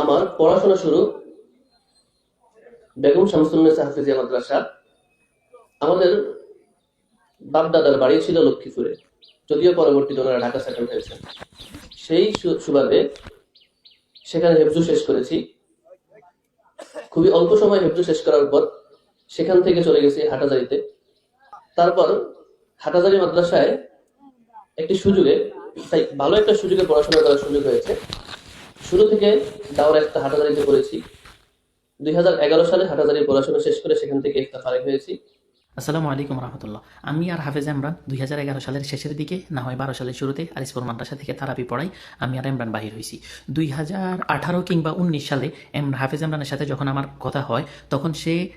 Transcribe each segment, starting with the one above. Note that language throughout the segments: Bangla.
আমার পড়াশোনা শুরু বেগম শামসুন্নেসা হাফিজিয়া মাদ্রাসা আমাদের বাপদাদার বাড়ি ছিল লক্ষ্মীপুরে, যদিও পরবর্তীতে ওনারা ঢাকা সেটেল হয়েছেন। সেই সুবাদে সেখানে হেফজু শেষ করেছি। খুবই অল্প সময় হেফজু শেষ করার পর সেখান থেকে চলে গেছি হাটাজারিতে। তারপর হাটাজারি মাদ্রাসায় একটি সুযোগে, তাই ভালো একটা সুযোগে পড়াশোনা করার সুযোগ হয়েছে। শুরু থেকে দাওরা একটা হাটাদারিতে করেছি। দুই হাজার এগারো সালে হাটাদারির পড়াশোনা শেষ করে সেখান থেকে একটা ফারেক হয়েছি। আসসালামু আলাইকুম রহমতুল্লাহ। আমি আর হাফেজ ইমরান দুই হাজার এগারো সালের শেষের দিকে, না হয় বারো সালের শুরুতে আরিসপুর মাদ্রাসা থেকে থারাপি পড়াই, আমি আর ইমরান বাহির হয়েছি দুই হাজার আঠারো কিংবা উনিশ সালে এম- হাফেজ ইমরানের সাথে যখন আমার কথা হয়, তখন সে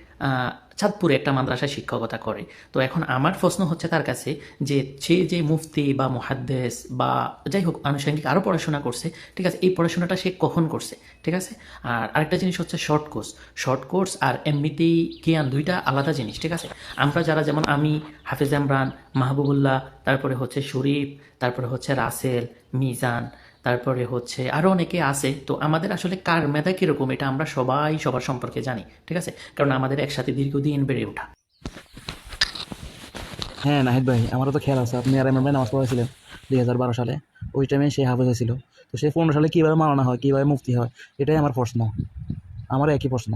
চাঁদপুরে একটা মাদ্রাসায় শিক্ষকতা করে। তো এখন আমার প্রশ্ন হচ্ছে তার কাছে যে সে যে মুফতি বা মুহাদ্দেস বা যাই হোক আনুষঙ্গিক আরও পড়াশোনা করছে, ঠিক আছে, এই পড়াশোনাটা সে কখন করছে, ঠিক আছে? আর আরেকটা জিনিস হচ্ছে শর্ট কোর্স শর্ট কোর্স আর এমনিতেই জ্ঞান দুইটা আলাদা জিনিস, ঠিক আছে? আমরা যারা যেমন আমি, হাফিজ ইমরান, মাহবুবুল্লাহ, তারপরে হচ্ছে শরীফ, তারপরে হচ্ছে রাসেল, মিজান তারপরে হচ্ছে আরও অনেকে আছে, তো আমাদের আসলে কার মেধা কীরকম এটা আমরা সবাই সবার সম্পর্কে জানি, ঠিক আছে? কারণ আমাদের একসাথে দীর্ঘদিন বেড়ে ওঠা। হ্যাঁ নাহিদ ভাই, আমারও তো খেয়াল আছে। আপনি আর এমন ভাই নামাজ পড়েছিলেন দুই হাজার বারো সালে। ওই টাইমে সে হাফেজ হয়েছিল তো সে পনেরো সালে কীভাবে মারানো হয়, কীভাবে মুক্তি হয়, এটাই আমার প্রশ্ন। আমার একই প্রশ্ন।